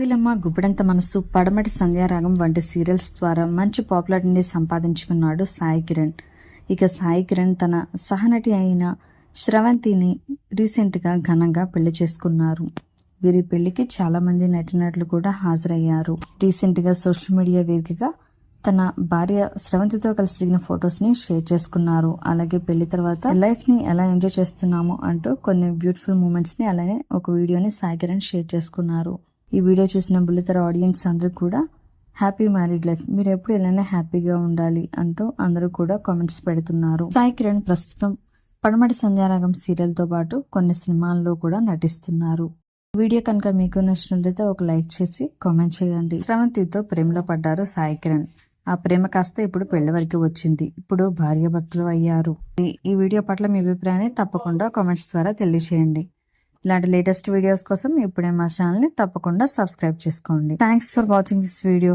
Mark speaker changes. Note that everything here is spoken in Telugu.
Speaker 1: కోయిలమ్మ గుబ్బడంత మనసు పడమటి సంధ్యారాగం వంటి సీరియల్స్ ద్వారా మంచి పాపులారిటీని సంపాదించుకున్నాడు సాయి కిరణ్. ఇక సాయి కిరణ్ తన సహనటి అయిన శ్రవంతిని రీసెంట్గా ఘనంగా పెళ్ళి చేసుకున్నారు. వీరి పెళ్ళికి చాలామంది నటినటులు నటినట్లు కూడా హాజరయ్యారు. రీసెంట్గా సోషల్ మీడియా వేదికగా తన భార్య శ్రవంతితో కలిసి దిగిన ఫొటోస్ని షేర్ చేసుకున్నారు. అలాగే పెళ్ళి తర్వాత లైఫ్ని ఎలా ఎంజాయ్ చేస్తున్నాము అంటూ కొన్ని బ్యూటిఫుల్ మూమెంట్స్ని అలానే ఒక వీడియోని సాయి కిరణ్ షేర్ చేసుకున్నారు. ఈ వీడియో చూసిన బుల్లితెర ఆడియన్స్ అందరూ కూడా హ్యాపీ మ్యారీడ్ లైఫ్. మీరు ఎప్పుడు ఇలానే హ్యాపీగా ఉండాలి అంటూ అందరూ కూడా కామెంట్స్ పెడుతున్నారు. సాయి కిరణ్ ప్రస్తుతం పడమటి సంధ్యారాగం సీరియల్తో పాటు కొన్ని సినిమాల్లో కూడా నటిస్తున్నారు. వీడియో కనుక మీకు నచ్చినట్లయితే ఒక లైక్ చేసి కామెంట్ చేయండి. శ్రవంతితో ప్రేమలో పడ్డారు సాయి కిరణ్. ఆ ప్రేమ కాస్త ఇప్పుడు పెళ్ళి వరకు వచ్చింది. ఇప్పుడు భార్యాభర్తలు అయ్యారు. ఈ- ఈ వీడియో పట్ల మీ అభిప్రాయాన్ని తప్పకుండా కామెంట్స్ ద్వారా తెలియజేయండి ఇలాంటి లేటెస్ట్ వీడియోస్ కోసం ఇప్పుడే మా ఛానల్ని తప్పకుండా సబ్స్క్రైబ్ చేసుకోండి. Thanks for watching this video